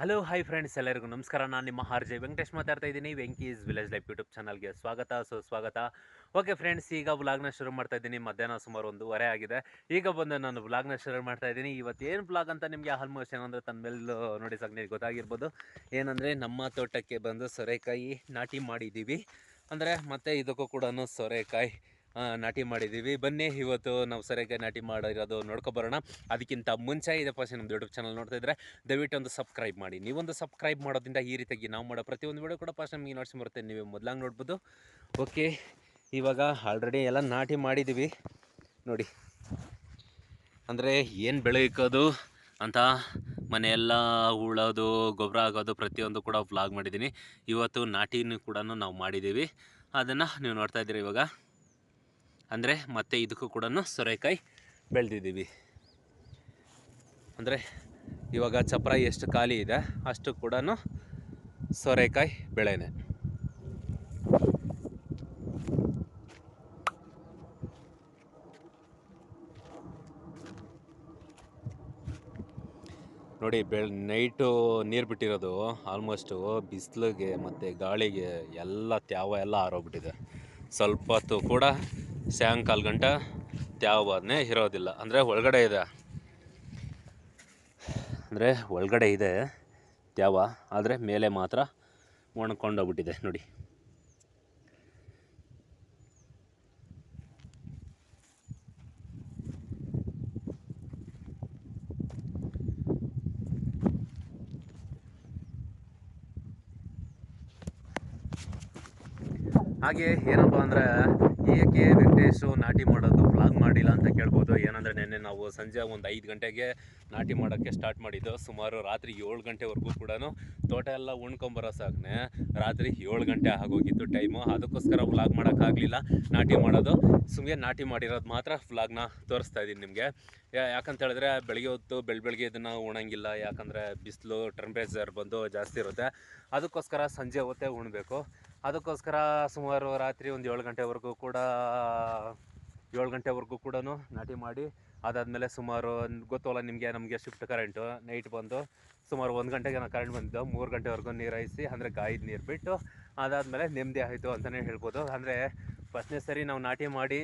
Hello, hi friends ಎಲ್ಲರಿಗೂ ನಮಸ್ಕಾರ. ನಾನು ನಿಮ್ಮ ಆರ್ ಜೆ ವೆಂಕಟೇಶ್ ಮಾತಾಡ್ತಾ ಇದ್ದೀನಿ. ವೆಂಕೀಸ್ ವಿಲೇಜ್ ಲೈಫ್ ಯೂಟ್ಯೂಬ್ ಚಾನಲ್ಗೆ ಸ್ವಾಗತ. ಸುಸ್ವಾಗತ ಓಕೆ ಫ್ರೆಂಡ್ಸ್, ಈಗ ವ್ಲಾಗ್ನ ಶುರು ಮಾಡ್ತಾ ಇದ್ದೀನಿ. ಮಧ್ಯಾಹ್ನ ಸುಮಾರು ಒಂದೂವರೆ ಆಗಿದೆ. ಈಗ ಬಂದು ನಾನು ವ್ಲಾಗ್ನ ಶುರು ಮಾಡ್ತಾ ಇದ್ದೀನಿ. ಇವತ್ತು ಏನು ವ್ಲಾಗ್ ಅಂತ ನಿಮಗೆ ಆಲ್ಮೋಸ್ಟ್ ಏನಂದರೆ ತನ್ನ ಮೇಲೆ ನೋಡಿ ಸಾಕು, ನಿಮಗೆ ಗೊತ್ತಾಗಿರ್ಬೋದು. ಏನಂದರೆ ನಮ್ಮ ತೋಟಕ್ಕೆ ಬಂದು ಸೊರೆಕಾಯಿ ನಾಟಿ ಮಾಡಿದ್ದೀವಿ. ಅಂದರೆ ಮತ್ತೆ ಇದಕ್ಕೂ ಕೂಡ ಸೊರೆಕಾಯಿ. ನಾಟಿ ಮಾಡಿದ್ದೀವಿ. ಬನ್ನಿ, ಇವತ್ತು ನಾವು ಸರಿಯಾಗಿ ನಾಟಿ ಮಾಡಿರೋದು ನೋಡ್ಕೊಬರೋಣ ಅದಕ್ಕಿಂತ ಮುಂಚೆ ಇದೆ ಫಸ್ಟ್ ನಮ್ಮ ಯೂಟ್ಯೂಬ್ ಚಾನಲ್ ನೋಡ್ತಾ ಇದ್ರೆ ದಯವಿಟ್ಟು ಒಂದು ಸಬ್ಸ್ಕ್ರೈಬ್ ಮಾಡಿ. ನೀವೊಂದು ಸಬ್ಸ್ಕ್ರೈಬ್ ಮಾಡೋದ್ರಿಂದ ಈ ರೀತಿಯಾಗಿ ನಾವು ಮಾಡೋ ಪ್ರತಿಯೊಂದು ವಿಡಿಯೋ ಕೂಡ ಫಸ್ಟ್ ನಮಗೆ ನೋಡ್ಸಿ ಬರುತ್ತೆ. ನೀವೇ ಮೊದಲಾಗಿ ನೋಡ್ಬೋದು. ಓಕೆ ಇವಾಗ ಆಲ್ರೆಡಿ ಎಲ್ಲ ನಾಟಿ ಮಾಡಿದ್ದೀವಿ. ನೋಡಿ. ಅಂದರೆ ಏನು ಬೆಳೆಯೋದು ಅಂತ ಮನೆಯೆಲ್ಲ ಉಳೋದು, ಗೊಬ್ಬರ ಆಗೋದು ಪ್ರತಿಯೊಂದು ಕೂಡ ವ್ಲಾಗ್ ಮಾಡಿದ್ದೀನಿ. ಇವತ್ತು ನಾಟಿನೂ ಕೂಡ ನಾವು ಮಾಡಿದ್ದೀವಿ. ಅದನ್ನು ನೀವು ನೋಡ್ತಾ ಇದ್ದೀರಿ ಇವಾಗ? ಅಂದರೆ ಮತ್ತೆ ಇದಕ್ಕೂ ಕೂಡ ಸೊರೆಕಾಯಿ ಬೆಳೆದಿದ್ದೀವಿ. ಅಂದರೆ ಇವಾಗ ಚಪ್ರ ಎಷ್ಟು ಖಾಲಿ ಇದೆ, ಅಷ್ಟು ಕೂಡ ಸೊರೆಕಾಯಿ ಬೆಳೆನೆ. ನೋಡಿ, ಬೆಳ್, ನೈಟು ನೀರು ಬಿಟ್ಟಿರೋದು ಆಲ್ಮೋಸ್ಟು ಬಿಸಿಲಿಗೆ ಮತ್ತು ಗಾಳಿಗೆ ಎಲ್ಲ ತ್ಯಾವ ಎಲ್ಲ ಆರೋಗ್ಬಿಟ್ಟಿದೆ ಸ್ವಲ್ಪ ಹೊತ್ತು ಕೂಡ ಸಾಯಂಕಾಲ ಗಂಟ ತ್ಯಾವನೇ ಇರೋದಿಲ್ಲ. ಅಂದರೆ ಒಳಗಡೆ ಇದೆ. ಅಂದರೆ ಒಳಗಡೆ ಇದೆ ತ್ಯಾವ, ಆದರೆ ಮೇಲೆ ಮಾತ್ರ ಒಣಕೊಂಡೋಗ್ಬಿಟ್ಟಿದೆ. ನೋಡಿ. ಹಾಗೆ ಏನಪ್ಪ ಅಂದರೆ, ಏಕೆ ವೆಂಕಟೇಶು ನಾಟಿ ಮಾಡೋದು ಬ್ಲಾಗ್ ಮಾಡಿಲ್ಲ ಅಂತ ಕೇಳ್ಬೋದು? ಏನಂದರೆ ನೆನ್ನೆ ನಾವು ಸಂಜೆ ಒಂದು ಐದು ಗಂಟೆಗೆ ನಾಟಿ ಮಾಡೋಕ್ಕೆ ಸ್ಟಾರ್ಟ್ ಮಾಡಿದ್ದು. ಸುಮಾರು ರಾತ್ರಿ ಏಳು ಗಂಟೆವರೆಗೂ ಕೂಡ ತೋಟ ಎಲ್ಲ ಉಣ್ಕೊಂಬರೋ ಸಾಕನೆ. ರಾತ್ರಿ ಏಳು ಗಂಟೆ ಆಗೋಗಿತ್ತು ಟೈಮು ಅದಕ್ಕೋಸ್ಕರ ವ್ಲಾಗ್ ಮಾಡೋಕ್ಕಾಗಲಿಲ್ಲ ನಾಟಿ ಮಾಡೋದು. ಸುಮ್ಮನೆ ನಾಟಿ ಮಾಡಿರೋದು ಮಾತ್ರ ವ್ಲಾಗ್ನ ತೋರಿಸ್ತಾ ಇದ್ದೀನಿ ನಿಮಗೆ. ಯಾಕಂತ ಹೇಳಿದ್ರೆ ಬೆಳಗ್ಗೆ ಹೊತ್ತು ಬೆಳ್ ಬೆಳಗ್ಗೆ ಇದನ್ನು ಉಣಂಗಿಲ್ಲ. ಯಾಕಂದರೆ ಬಿಸಿಲು ಟೆಂಪ್ರೇಚರ್ ಬಂದು ಜಾಸ್ತಿ ಇರುತ್ತೆ. ಅದಕ್ಕೋಸ್ಕರ ಸಂಜೆ ಹೊತ್ತೇ ಉಣ್ಬೇಕು. ಅದಕ್ಕೋಸ್ಕರ ಸುಮಾರು ರಾತ್ರಿ ಒಂದು ಏಳು ಗಂಟೆವರೆಗೂ ಕೂಡ, ಏಳು ಗಂಟೆವರೆಗೂ ಕೂಡ ನಾಟಿ ಮಾಡಿ, ಅದಾದಮೇಲೆ ಸುಮಾರು ಗೊತ್ತಲ್ಲ ನಿಮಗೆ, ನಮಗೆ ಶಿಫ್ಟ್ ಕರೆಂಟು ನೈಟ್ ಬಂದು ಸುಮಾರು ಒಂದು ಗಂಟೆಗೆ ನಾವು ಕರೆಂಟ್ ಬಂದಿದ್ದು, ಮೂರು ಗಂಟೆವರೆಗೂ ನೀರು ಹಾಯಿಸಿ ಅಂದರೆ ಗಾಯದ ನೀರು ಬಿಟ್ಟು, ಅದಾದಮೇಲೆ ನೆಮ್ಮದಿ ಆಯಿತು ಅಂತಲೇ ಹೇಳ್ಬೋದು. ಅಂದರೆ ಫಸ್ಟ್ನೇ ಸರಿ ನಾವು ನಾಟಿ ಮಾಡಿ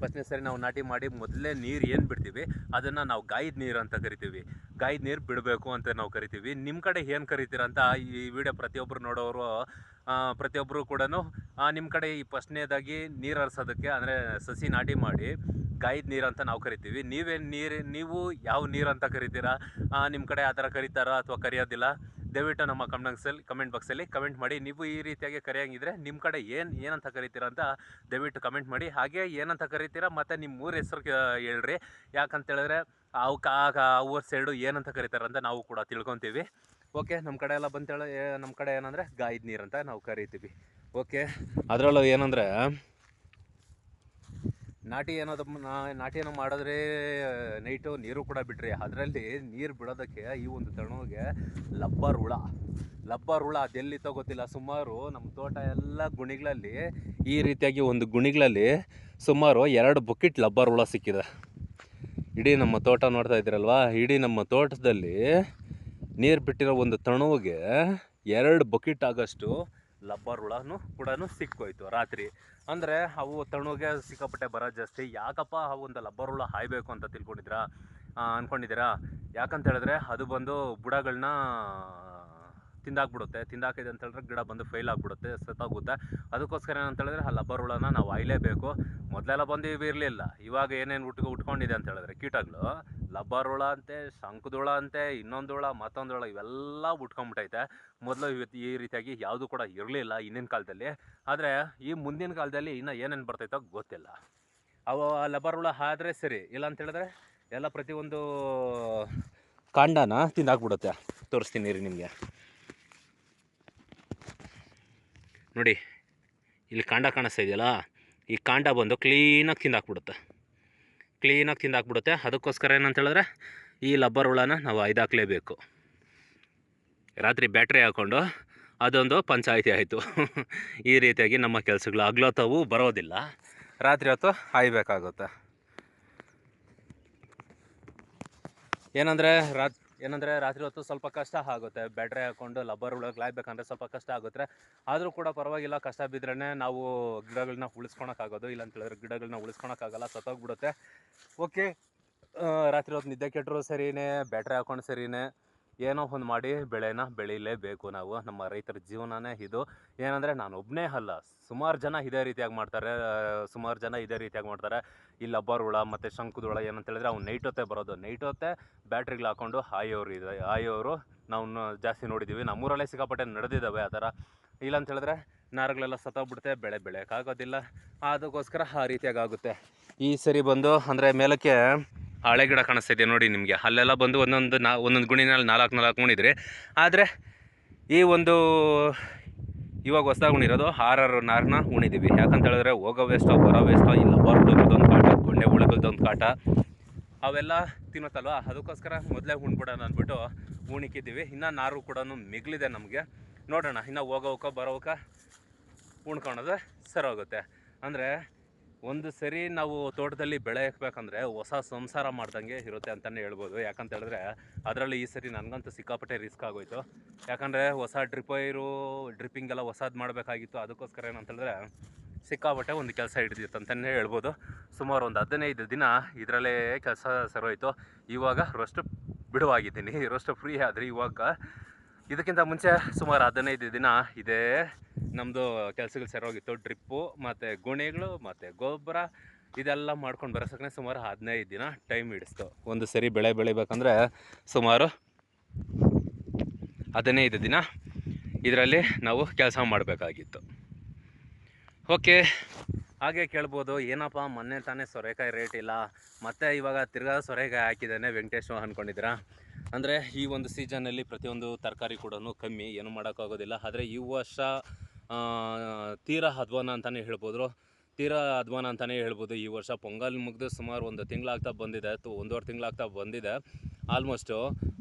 ಫಸ್ಟ್ನೇ ಸರಿ ನಾವು ನಾಟಿ ಮಾಡಿ ಮೊದಲೇ ನೀರು ಏನು ಬಿಡ್ತೀವಿ? ಅದನ್ನು ನಾವು ಗಾಯದ ನೀರು ಅಂತ ಕರಿತೀವಿ. ಗಾಯದ ನೀರು ಬಿಡಬೇಕು ಅಂತ ನಾವು ಕರಿತೀವಿ. ನಿಮ್ಮ ಕಡೆ ಏನು ಕರಿತೀರ ಅಂತ ಈ ವಿಡಿಯೋ ಪ್ರತಿಯೊಬ್ಬರು ನೋಡೋರು ಪ್ರತಿಯೊಬ್ಬರು ಕೂಡ ನಿಮ್ಮ ಕಡೆ ಈ ಫಸ್ಟ್ನೇದಾಗಿ ನೀರು ಹರಿಸೋದಕ್ಕೆ, ಅಂದರೆ ಸಸಿ ನಾಟಿ ಮಾಡಿ ಗಾಯದ ನೀರು ಅಂತ ನಾವು ಕರಿತೀವಿ. ನೀವೇನು ನೀರು, ನೀವು ಯಾವ ನೀರು ಅಂತ ಕರಿತೀರಾ? ನಿಮ್ಮ ಕಡೆ ಆ ಥರ ಕರಿತಾರಾ ಅಥವಾ ಕರೆಯೋದಿಲ್ಲ? ದಯವಿಟ್ಟು ನಮ್ಮ ಕಮೆಂಟ್ಸಲ್ಲಿ ಕಮೆಂಟ್ ಬಾಕ್ಸಲ್ಲಿ ಕಮೆಂಟ್ ಮಾಡಿ. ನೀವು ಈ ರೀತಿಯಾಗಿ ಕರೆಯಂಗಿದ್ರೆ ನಿಮ್ಮ ಕಡೆ ಏನು, ಏನಂತ ಕರಿತೀರಾ ಅಂತ ದಯವಿಟ್ಟು ಕಮೆಂಟ್ ಮಾಡಿ. ಹಾಗೆ ಏನಂತ ಕರಿತೀರಾ ಮತ್ತು ನಿಮ್ಮ ಊರ ಹೆಸರು ಹೇಳ್ರಿ. ಯಾಕಂತ ಹೇಳಿದ್ರೆ ಅವಕ್ಕೆ ಆ ಊರ ಸೈಡು ಏನಂತ ಕರೀತಾರೆ ಅಂತ ನಾವು ಕೂಡ ತಿಳ್ಕೊತೀವಿ. ಓಕೆ ನಮ್ಮ ಕಡೆ ಎಲ್ಲ ಬಂತೇಳಿ ನಮ್ಮ ಕಡೆ ಏನಂದರೆ ಗಾಯದ ನೀರು ಅಂತ ನಾವು ಕರಿತೀವಿ. ಓಕೆ ಅದರಲ್ಲೂ ಏನಂದರೆ ನಾಟಿ ಏನೋದು ನಾ- ನಾಟಿ ಏನೋ ಮಾಡಿದ್ರೆ ನೈಟು ನೀರು ಕೂಡ ಬಿಡ್ರಿ ಅದರಲ್ಲಿ ನೀರು ಬಿಡೋದಕ್ಕೆ ಈ ಒಂದು ತಣುವಿಗೆ ಲಬ್ಬರ್ ಹುಳ ಲಬ್ಬರ್ ಹುಳ ಅದೆಲ್ಲಿ ಗೊತ್ತಿಲ್ಲ ಸುಮಾರು ನಮ್ಮ ತೋಟ ಎಲ್ಲ ಗುಣಿಗಳಲ್ಲಿ, ಈ ರೀತಿಯಾಗಿ ಒಂದು ಗುಣಿಗಳಲ್ಲಿ ಸುಮಾರು ಎರಡು ಬುಕೆಟ್ ಲಬ್ಬರ್ ಹುಳ ಸಿಕ್ಕಿದೆ. ಇಡೀ ನಮ್ಮ ತೋಟ ನೋಡ್ತಾ ಇದ್ದೀರಲ್ವಾ? ಇಡೀ ನಮ್ಮ ತೋಟದಲ್ಲಿ ನೀರು ಬಿಟ್ಟಿರೋ ಒಂದು ತಣುವಿಗೆ ಎರಡು ಬಕೆಟ್ ಆಗಷ್ಟು ಲಬ್ಬರ್ ಹುಳನೂ ಕೂಡ ಸಿಕ್ಕೋಯ್ತು ರಾತ್ರಿ. ಅಂದರೆ ಅವು ತಣುಗೆ ಸಿಕ್ಕಾಪಟ್ಟೆ ಬರೋದು ಜಾಸ್ತಿ. ಯಾಕಪ್ಪ ಅವು ಒಂದು ಲಬ್ಬರ್ ಹುಳ ಹಾಯ್ಬೇಕು ಅಂತ ತಿಳ್ಕೊಂಡಿದ್ದೀರಾ ಅಂದ್ಕೊಂಡಿದ್ದೀರಾ ಯಾಕಂತ ಹೇಳಿದ್ರೆ ಅದು ಬಂದು ಬುಡಗಳನ್ನ ತಿಂದಾಕ್ಬಿಡುತ್ತೆ. ತಿಂದಾಕಿದೆ ಅಂತ ಹೇಳಿದ್ರೆ ಗಿಡ ಬಂದು ಫೇಲ್ ಆಗಿಬಿಡುತ್ತೆ, ಸತ್ತಾಗುತ್ತೆ. ಅದಕ್ಕೋಸ್ಕರ ಏನಂತ ಹೇಳಿದ್ರೆ ಆ ಲಬ್ಬರ್ ಹುಳನ ನಾವು ಆಯ್ಲೇಬೇಕು. ಮೊದಲೆಲ್ಲ ಬಂದು ಇವು ಇರಲಿಲ್ಲ. ಇವಾಗ ಏನೇನು ಉಟ್ಕೊ ಉಟ್ಕೊಂಡಿದೆ ಅಂತ ಹೇಳಿದ್ರೆ ಕೀಟಗಳು, ಲಬ್ಬರ್ ಹುಳ ಅಂತೆ ಶಂಕದ ಹುಳ ಅಂತೆ, ಇನ್ನೊಂದು ಹುಳ, ಮತ್ತೊಂದು ಹುಳ, ಇವೆಲ್ಲ ಉಟ್ಕೊಂಡ್ಬಿಟ್ಟೈತೆ ಮೊದಲು ಇವತ್ತು ಈ ರೀತಿಯಾಗಿ ಯಾವುದು ಕೂಡ ಇರಲಿಲ್ಲ ಹಿಂದಿನ ಕಾಲದಲ್ಲಿ. ಆದರೆ ಈ ಮುಂದಿನ ಕಾಲದಲ್ಲಿ ಇನ್ನೂ ಏನೇನು ಬರ್ತೈತೋ ಗೊತ್ತಿಲ್ಲ. ಅವು ಲಬ್ಬರ್ ಹುಳ ಆದರೆ ಸರಿ, ಇಲ್ಲ ಅಂತ ಹೇಳಿದ್ರೆ ಎಲ್ಲ ಪ್ರತಿಯೊಂದು ಕಾಂಡನ ತಿಂದಾಕ್ಬಿಡುತ್ತೆ. ತೋರಿಸ್ತೀನಿ ರೀ ನಿಮಗೆ. ನೋಡಿ, ಇಲ್ಲಿ ಕಾಂಡ ಕಾಣಿಸ್ತಾ ಇದೆಯಲ್ಲ, ಈ ಕಾಂಡ ಬಂದು ಕ್ಲೀನಾಗಿ ತಿಂದಾಕ್ಬಿಡುತ್ತೆ. ಕ್ಲೀನಾಗಿ ತಿಂದಾಕ್ಬಿಡುತ್ತೆ. ಅದಕ್ಕೋಸ್ಕರ ಏನಂತ ಹೇಳಿದ್ರೆ, ಈ ಲಬ್ಬರ್ ಹುಳನ ನಾವು ಐದಾಕ್ಲೇಬೇಕು. ರಾತ್ರಿ ಬ್ಯಾಟ್ರಿ ಹಾಕ್ಕೊಂಡು ಅದೊಂದು ಪಂಚಾಯಿತಿ ಆಯಿತು. ಈ ರೀತಿಯಾಗಿ ನಮ್ಮ ಕೆಲಸಗಳು ಹಗ್ಲೊತ್ತವು ಬರೋದಿಲ್ಲ. ರಾತ್ರಿ ಹೊತ್ತು ಹಾಯ್ಬೇಕಾಗುತ್ತೆ. ಏನಂದರೆ ರಾತ್ ಏನಂದರೆ ರಾತ್ರಿ ಹೊತ್ತು ಸ್ವಲ್ಪ ಕಷ್ಟ ಆಗುತ್ತೆ. ಬ್ಯಾಟ್ರಿ ಹಾಕ್ಕೊಂಡು ಲಬ್ಬರ್ ಒಳಗೆ ಲಾಯ್ಬೇಕಂದ್ರೆ ಸ್ವಲ್ಪ ಕಷ್ಟ ಆಗುತ್ತೆ. ಆದರೂ ಕೂಡ ಪರವಾಗಿಲ್ಲ, ಕಷ್ಟ ಬಿದ್ರೇ ನಾವು ಗಿಡಗಳನ್ನ ಉಳಿಸ್ಕೊಳಕ್ಕಾಗೋದು ಇಲ್ಲ ಅಂತ ಹೇಳಿದ್ರೆ ಗಿಡಗಳನ್ನ ಉಳಿಸ್ಕೊಳಕ್ಕಾಗಲ್ಲ ಸತ್ತೋಗ್ಬಿಡುತ್ತೆ ಓಕೆ ರಾತ್ರಿ ಹೊತ್ತು ನಿದ್ದೆ ಕೆಟ್ಟರು ಸರಿನೇ, ಬ್ಯಾಟ್ರಿ ಹಾಕೊಂಡು ಸರಿನೇ. ಏನೋ ಒಂದು ಮಾಡಿ ಬೆಳೆನ ಬೆಳೀಲೇಬೇಕು ನಾವು. ನಮ್ಮ ರೈತರ ಜೀವನನೇ ಇದು. ಏನಂದರೆ ನಾನು ಒಬ್ಬನೇ ಅಲ್ಲ. ಸುಮಾರು ಜನ ಇದೇ ರೀತಿಯಾಗಿ ಮಾಡ್ತಾರೆ. ಸುಮಾರು ಜನ ಇದೇ ರೀತಿಯಾಗಿ ಮಾಡ್ತಾರೆ. ಇಲ್ಲಿ ಲಬ್ಬರ್ ಹುಳ ಮತ್ತು ಶಂಕುದ ಹುಳ ಏನಂತ ಹೇಳಿದ್ರೆ ಅವ್ನು ನೈಟ್ ಹೊತ್ತೇ ಬರೋದು. ನೈಟ್ ಹೊತ್ತೆ ಬ್ಯಾಟ್ರಿಗಳು ಹಾಕೊಂಡು ಆಯೋರು ಇದೆ ಆಯೋರು ನಾವು ಜಾಸ್ತಿ ನೋಡಿದ್ದೀವಿ ನಮ್ಮೂರಲ್ಲೇ ಸಿಕ್ಕಾಪಟ್ಟೆ ನಡೆದಿದ್ದಾವೆ ಆ ಥರ. ಇಲ್ಲ ಅಂತ ಹೇಳಿದ್ರೆ ನಾರುಗಳೆಲ್ಲ ಸತ್ತೋಗ್ಬಿಡುತ್ತೆ ಬೆಳೆ ಬೆಳೆಯೋಕ್ಕಾಗೋದಿಲ್ಲ. ಅದಕ್ಕೋಸ್ಕರ ಆ ರೀತಿಯಾಗಿ ಆಗುತ್ತೆ. ಈ ಸರಿ ಬಂದು ಅಂದರೆ ಮೇಲಕ್ಕೆ ಹಳೆ ಗಿಡ ಕಾಣಿಸ್ತಾ ನೋಡಿ ನಿಮಗೆ. ಅಲ್ಲೆಲ್ಲ ಬಂದು ಒಂದೊಂದು ನಾ ಒಂದೊಂದು ಗುಣಿನಲ್ಲಿ ನಾಲ್ಕು ನಾಲ್ಕು ಗುಣಿದ್ರಿ, ಆದರೆ ಈ ಒಂದು ಇವಾಗ ಹೊಸದಾಗಿ ಉಣಿರೋದು ಆರಾರು ನಾರನ್ನ ಉಣಿದೀವಿ. ಯಾಕಂತ ಹೇಳಿದ್ರೆ ಹೋಗೋ ವೇಸ್ಟೋ ಬರೋ ವೇಸ್ಟೋ ಇಲ್ಲ ಬರ್ದೊಂದು ಕಾಟ ಗೊಂಡೆ ಒಂದು ಕಾಟ, ಅವೆಲ್ಲ ತಿನ್ನುತ್ತಲ್ವ? ಅದಕ್ಕೋಸ್ಕರ ಮೊದಲೇ ಉಣ್ಬಿಡೋಣ ಅಂದ್ಬಿಟ್ಟು ಉಣಿಕಿದ್ದೀವಿ. ಇನ್ನೂ ನಾರು ಕೂಡ ಮಿಗ್ಲಿದೆ ನಮಗೆ. ನೋಡೋಣ, ಇನ್ನು ಹೋಗೋಕ ಬರೋಕ ಉಣ್ಕೊಳೋದು ಸರೋಗುತ್ತೆ ಅಂದರೆ ಒಂದು ಸರಿ ನಾವು ತೋಟದಲ್ಲಿ ಬೆಳೆ ಹಾಕ್ಬೇಕಂದ್ರೆ ಹೊಸ ಸಂಸಾರ ಮಾಡ್ದಂಗೆ ಇರುತ್ತೆ ಅಂತಲೇ ಹೇಳ್ಬೋದು. ಯಾಕಂತ ಹೇಳಿದ್ರೆ ಅದರಲ್ಲಿ ಈ ಸರಿ ನನಗಂತೂ ಸಿಕ್ಕಾಪಟ್ಟೆ ರಿಸ್ಕ್ ಆಗೋಯ್ತು. ಯಾಕಂದರೆ ಹೊಸ ಡ್ರಿಪೈರು ಡ್ರಿಪ್ಪಿಂಗ್ ಎಲ್ಲ ಹೊಸದು ಮಾಡಬೇಕಾಗಿತ್ತು. ಅದಕ್ಕೋಸ್ಕರ ಏನಂತ ಹೇಳಿದ್ರೆ ಸಿಕ್ಕಾಪಟ್ಟೆ ಒಂದು ಕೆಲಸ ಹಿಡಿದಿತ್ತು ಅಂತಲೇ ಹೇಳ್ಬೋದು. ಸುಮಾರು ಒಂದು ಹದಿನೈದು ದಿನ ಇದರಲ್ಲೇ ಕೆಲಸ ಸರೋಯ್ತು ಇವಾಗ ರೋಸ್ಟ್ ಬಿಡುವಾಗಿದ್ದೀನಿ. ರೋಸ್ಟ್ ಫ್ರೀ ಆದರೆ ಇವಾಗ ಇದಕ್ಕಿಂತ ಮುಂಚೆ ಸುಮಾರು ಹದಿನೈದು ದಿನ ಇದೇ. ನಮ್ಮದು ಕೆಲಸಗಳು ಸರೋಗಿತ್ತು ಡ್ರಿಪ್ಪು ಮತ್ತು ಗುಣಿಗಳು, ಮತ್ತು ಗೊಬ್ಬರ, ಇದೆಲ್ಲ ಮಾಡ್ಕೊಂಡು ಬರೋಸಕ್ಕೆ ಸುಮಾರು ಹದಿನೈದು ದಿನ ಟೈಮ್ ಹಿಡಿಸ್ತು. ಒಂದು ಸರಿ ಬೆಳೆ ಬೆಳಿಬೇಕಂದ್ರೆ ಸುಮಾರು ಹದಿನೈದು ದಿನ ಇದರಲ್ಲಿ ನಾವು ಕೆಲಸ ಮಾಡಬೇಕಾಗಿತ್ತು. ಓಕೆ ಹಾಗೆ ಕೇಳ್ಬೋದು, ಏನಪ್ಪ ಮೊನ್ನೆ ತಾನೇ ಸೊರೆಕಾಯಿ ರೇಟ್ ಇಲ್ಲ, ಮತ್ತು ಇವಾಗ ತಿರ್ಗಾ ಸೊರೆಕಾಯಿ ಹಾಕಿದ್ದಾನೆ ವೆಂಕಟೇಶ್ ಅಂದ್ಕೊಂಡಿದ್ದೀರಾ ಅಂದರೆ ಈ ಒಂದು ಸೀಸನಲ್ಲಿ ಪ್ರತಿಯೊಂದು ತರಕಾರಿ ಕೂಡ ಕಮ್ಮಿ, ಏನು ಮಾಡೋಕ್ಕಾಗೋದಿಲ್ಲ. ಆದರೆ ಈ ವರ್ಷ ತೀರ ಅಧ್ವಾನ ಅಂತಲೇ ಹೇಳ್ಬೋದು. ತೀರಾ ಅಧ್ವಾನ ಅಂತಲೇ ಹೇಳ್ಬೋದು. ಈ ವರ್ಷ ಪೊಂಗಲ್ ಮುಗಿದು ಸುಮಾರು ಒಂದು ತಿಂಗಳಾಗ್ತಾ ಬಂದಿದೆ, ತು ಒಂದೂವರೆ ತಿಂಗಳಾಗ್ತಾ ಬಂದಿದೆ ಆಲ್ಮೋಸ್ಟು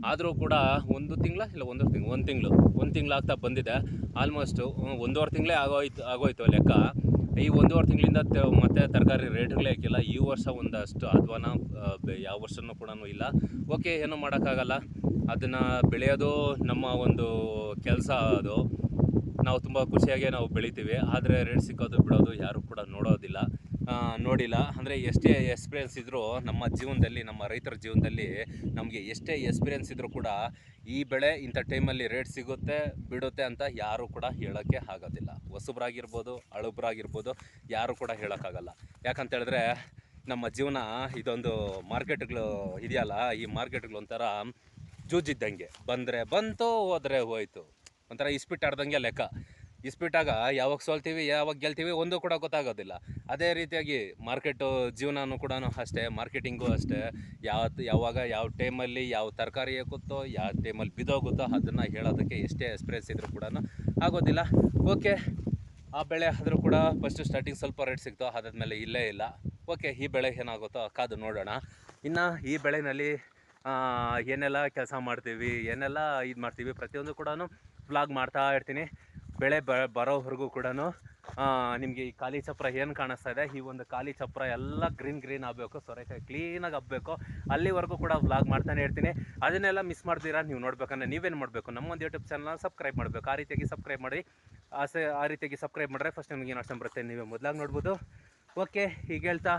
ಆದರೂ ಕೂಡ ಒಂದು ತಿಂಗಳ ಇಲ್ಲ, ಒಂದೂವರೆ ತಿಂಗಳು ಒಂದು ತಿಂಗಳು, ಒಂದು ತಿಂಗಳಾಗ್ತಾ ಬಂದಿದೆ. ಆಲ್ಮೋಸ್ಟು ಒಂದೂವರೆ ತಿಂಗಳೇ ಆಗೋಯ್ತು ಆಗೋಯ್ತು ಲೆಕ್ಕ. ಈ ಒಂದೂವರೆ ತಿಂಗಳಿಂದ ಮತ್ತೆ ತರಕಾರಿ ರೇಟ್ಗಳೇ ಹಾಕಿಲ್ಲ. ಈ ವರ್ಷ ಒಂದಷ್ಟು ಅಧ್ವಾನ ಯಾವ ವರ್ಷನೂ ಕೂಡ ಇಲ್ಲ. ಓಕೆ ಏನೂ ಮಾಡೋಕ್ಕಾಗಲ್ಲ. ಅದನ್ನು ಬೆಳೆಯೋದು ನಮ್ಮ ಒಂದು ಕೆಲಸ ಅದು. ನಾವು ತುಂಬ ಖುಷಿಯಾಗಿ ನಾವು ಬೆಳಿತೀವಿ. ಆದರೆ ರೇಟ್ ಸಿಕ್ಕೋದು ಬಿಡೋದು ಯಾರು ಕೂಡ ನೋಡೋದಿಲ್ಲ. ನೋಡಿಲ್ಲ. ಅಂದರೆ ಎಷ್ಟೇ ಎಕ್ಸ್ಪೀರಿಯನ್ಸ್ ಇದ್ದರೂ ನಮ್ಮ ಜೀವನದಲ್ಲಿ, ನಮ್ಮ ರೈತರ ಜೀವನದಲ್ಲಿ ನಮಗೆ ಎಷ್ಟೇ ಎಕ್ಸ್ಪೀರಿಯನ್ಸ್ ಇದ್ದರೂ ಕೂಡ ಈ ಬೆಳೆ ಇಂಥ ಟೈಮಲ್ಲಿ ರೇಟ್ ಸಿಗುತ್ತೆ, ಬಿಡುತ್ತೆ ಅಂತ ಯಾರೂ ಕೂಡ ಹೇಳೋಕ್ಕೆ ಆಗೋದಿಲ್ಲ. ಹೊಸಬ್ರಾಗಿರ್ಬೋದು ಅಳುಬ್ರಾಗಿರ್ಬೋದು ಯಾರೂ ಕೂಡ ಹೇಳೋಕ್ಕಾಗಲ್ಲ. ಯಾಕಂತ ಹೇಳಿದ್ರೆ ನಮ್ಮ ಜೀವನ ಇದೊಂದು ಮಾರ್ಕೆಟ್ಗಳು ಇದೆಯಲ್ಲ, ಈ ಮಾರ್ಕೆಟ್ಗಳು ಒಂಥರ ಜೂಜಿದ್ದಂಗೆ. ಬಂದರೆ ಬಂತು, ಹೋದರೆ ಹೋಯಿತು. ಒಂಥರ ಇಸ್ಪಿಟ್ಟಾಡ್ದಂಗೆ ಲೆಕ್ಕ. ಇಸ್ಪಿಟ್ಟಾಗ ಯಾವಾಗ ಸೋಲ್ತೀವಿ ಯಾವಾಗ ಗೆಲ್ತೀವಿ ಒಂದು ಕೂಡ ಗೊತ್ತಾಗೋದಿಲ್ಲ. ಅದೇ ರೀತಿಯಾಗಿ ಮಾರ್ಕೆಟು ಜೀವನನೂ ಕೂಡ ಅಷ್ಟೇ ಮಾರ್ಕೆಟಿಂಗು ಅಷ್ಟೇ. ಯಾವ ಯಾವಾಗ ಯಾವ ಟೈಮಲ್ಲಿ ಯಾವ ತರಕಾರಿ ಹಾಕುತ್ತೋ ಯಾವ ಟೈಮಲ್ಲಿ ಬಿದ್ದೋಗುತ್ತೋ ಅದನ್ನು ಹೇಳೋದಕ್ಕೆ ಎಷ್ಟೇ ಎಕ್ಸ್ಪೀರಿಯನ್ಸ್ ಇದ್ರೂ ಕೂಡ ಆಗೋದಿಲ್ಲ. ಓಕೆ ಆ ಬೆಳೆ ಆದರೂ ಕೂಡ ಫಸ್ಟು ಸ್ಟಾರ್ಟಿಂಗ್ ಸ್ವಲ್ಪ ರೇಟ್ ಸಿಕ್ತು ಅದಾದಮೇಲೆ ಇಲ್ಲೇ ಇಲ್ಲ. ಓಕೆ ಈ ಬೆಳೆ ಏನಾಗುತ್ತೋ ಕಾದು ನೋಡೋಣ. ಇನ್ನು ಈ ಬೆಳೆನಲ್ಲಿ ಆ, ಏನೆಲ್ಲ ಕೆಲಸ ಮಾಡ್ತೀವಿ ಏನೆಲ್ಲ ಇದು ಮಾಡ್ತೀವಿ ಪ್ರತಿಯೊಂದು ಕೂಡ ಬ್ಲಾಗ್ ಮಾಡ್ತಾ ಇರ್ತೀನಿ. ಬೆಳೆ ಬ, ಬರೋವರೆಗೂ ಕೂಡ ನಿಮಗೆ ಈ ಖಾಲಿ ಚಪ್ರ ಏನು ಕಾಣಿಸ್ತಾ ಇದೆ? ಈ ಒಂದು ಖಾಲಿ ಚಪ್ರ ಎಲ್ಲ ಗ್ರೀನ್ ಗ್ರೀನ್ ಆಗಬೇಕು, ಸೊರೆಕಾಯಿ ಕ್ಲೀನಾಗಿ ಹಬ್ಬಬೇಕು ಅಲ್ಲಿವರೆಗೂ ಕೂಡ ವ್ಲಾಗ್ ಮಾಡ್ತಾನೆ ಇರ್ತೀನಿ. ಅದನ್ನೆಲ್ಲ ಮಿಸ್ ಮಾಡ್ತೀರಾ ನೀವು ನೋಡ್ಬೇಕಂದ್ರೆ ನೀವೇನು ಮಾಡಬೇಕು? ನಮ್ಮ ಒಂದು ಯೂಟ್ಯೂಬ್ ಚಾನಲ್ ಸಬ್ಸ್ಕ್ರೈಬ್ ಮಾಡಬೇಕು. ಆ ರೀತಿಯಾಗಿ ಸಬ್ಸ್ಕ್ರೈಬ್ ಮಾಡಿ, ಆಸೆ, ಆ ರೀತಿಯಾಗಿ ಸಬ್ಸ್ಕ್ರೈಬ್ ಮಾಡಿದ್ರೆ ಫಸ್ಟ್ ನಿಮಗೆ ಏನು ಬರುತ್ತೆ ನೀವೇ ಮೊದಲಾಗಿ ನೋಡ್ಬೋದು. ಓಕೆ ಈಗ ಹೇಳ್ತಾ,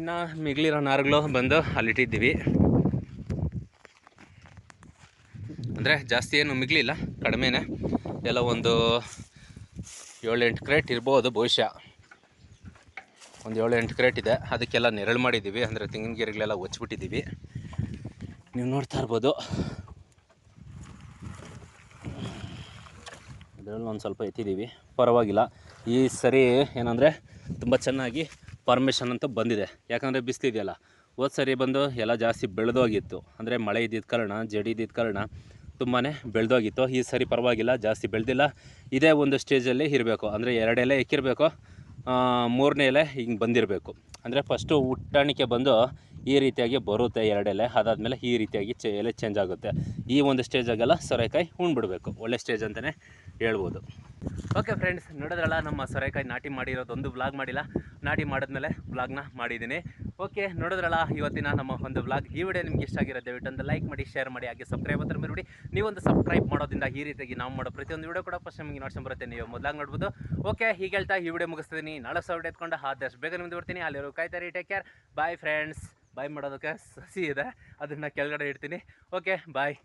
ಇನ್ನು ಮಿಗಿಲಿರೋ ನಾರುಗಳು ಬಂದು ಅಲ್ಲಿಟ್ಟಿದ್ದೀವಿ. ಅಂದರೆ ಜಾಸ್ತಿ ಏನು ಮಿಗ್ಲಿಲ್ಲ, ಕಡಿಮೆನೇ. ಎಲ್ಲ ಒಂದು ಏಳೆಂಟು ಕ್ರೇಟ್ ಇರ್ಬೋದು ಬಹುಶಃ. ಒಂದು ಏಳು ಎಂಟು ಕ್ರೇಟ್ ಇದೆ. ಅದಕ್ಕೆಲ್ಲ ನೆರಳು ಮಾಡಿದ್ದೀವಿ. ಅಂದರೆ ತೆಂಗಿನ ಗಿರಿಗಳೆಲ್ಲ ಹೊಚ್ಬಿಟ್ಟಿದ್ದೀವಿ ನೀವು ನೋಡ್ತಾ ಇರ್ಬೋದು. ಅದರಲ್ಲಿ ಒಂದು ಸ್ವಲ್ಪ ಎತ್ತಿದ್ದೀವಿ. ಪರವಾಗಿಲ್ಲ. ಈ ಸರಿ ಏನಂದರೆ ತುಂಬ ಚೆನ್ನಾಗಿ ಪರ್ಮಿಷನ್ ಅಂತ ಬಂದಿದೆ. ಯಾಕಂದರೆ ಬಿಸ್ತಿದೆಯಲ್ಲ. ಹೋದ ಸರಿ ಬಂದು ಎಲ್ಲ ಜಾಸ್ತಿ ಬೆಳೆದೋಗಿತ್ತು. ಅಂದರೆ ಮಳೆ ಇದ್ದಿದ್ದ ಕಾರಣ, ಜಡಿ ಇದ್ದಿದ್ದ ಕಾರಣ ತುಂಬಾ ಬೆಳೆದೋಗಿತ್ತು. ಈ ಸರಿ ಪರವಾಗಿಲ್ಲ, ಜಾಸ್ತಿ ಬೆಳೆದಿಲ್ಲ. ಇದೇ ಒಂದು ಸ್ಟೇಜಲ್ಲಿ ಇರಬೇಕು. ಅಂದರೆ ಎರಡು ಎಲೆ ಎಕ್ಕಿರಬೇಕು ಮೂರನೇ ಎಲೆ ಹಿಂಗೆ ಬಂದಿರಬೇಕು. ಅಂದರೆ ಫಸ್ಟು ಹುಟ್ಟಾಣಿಕೆ ಬಂದು ಈ ರೀತಿಯಾಗಿ ಬರುತ್ತೆ ಎರಡೆಲೆ ಅದಾದಮೇಲೆ ಈ ರೀತಿಯಾಗಿ ಚೆ, ಎಲೆ ಚೇಂಜ್ ಆಗುತ್ತೆ. ಈ ಒಂದು ಸ್ಟೇಜಾಗೆಲ್ಲ ಸೊರೆಕಾಯಿ ಉಣ್ಬಿಡ್ಬೇಕು. ಒಳ್ಳೆ ಸ್ಟೇಜ್ ಅಂತಲೇ ಹೇಳ್ಬೋದು. ಓಕೆ ಫ್ರೆಂಡ್ಸ್ ನೋಡಿದ್ರಲ್ಲ, ನಮ್ಮ ಸೊರೆಕಾಯಿ ನಾಟಿ ಮಾಡಿರೋದೊಂದು ವ್ಲಾಗ್ ಮಾಡಿಲ್ಲ. ನಾಟಿ ಮಾಡಿದ್ಮೇಲೆ ವ್ಲಾಗ್ನ ಮಾಡಿದ್ದೀನಿ. ಓಕೆ ನೋಡಿದ್ರಲ್ಲ, ಇವತ್ತಿನ ನಮ್ಮ ಒಂದು ವ್ಲಾಗ್ ಈ ವಿಡಿಯೋ ನಿಮ್ಗೆ ಇಷ್ಟ ಆಗಿರೋ ದಯವಿಟ್ಟು ಒಂದು ಲೈಕ್ ಮಾಡಿ ಶೇರ್ ಮಾಡಿ, ಹಾಗೆ ಸಬ್ಸ್ಕ್ರೈಬ್ ಹತ್ರ ಮೇಲ್ಬಿಡಿ ನೀವೊಂದು ಸಬ್ಸ್ಕ್ರೈಬ್ ಮಾಡೋದ್ರಿಂದ ಈ ರೀತಿಯಾಗಿ ನಾವು ಮಾಡೋ ಪ್ರತಿಯೊಂದು ವಿಡಿಯೋ ಕೂಡ ಫಸ್ಟ್ ನಿಮಗೆ ನೋಡ್ಸ್ಕೊಂಡ್ ಬರುತ್ತೆ. ನೀವು ಮೊದಲಾಗಿ ನೋಡ್ಬೋದು. ಓಕೆ ಹೀಗೆ ಹೇಳ್ತಾ ಈ ವಿಡಿಯೋ ಮುಗಿಸ್ತೀನಿ. ನಾಳೆ ಸಾವಿರ ಎತ್ಕೊಂಡು ಆದಷ್ಟು ಬೇಗ ನಿಮ್ದು ಬರ್ತೀನಿ ಅಲ್ಲಿರೋ ಕಾಯ್ತಾರೆ take care bye friends bye ಮಾಡೋದಕ್ಕೆ ಸಸಿ ಇದೆ. ಅದನ್ನು ಕೆಳಗಡೆ ಇಡ್ತೀನಿ. Okay bye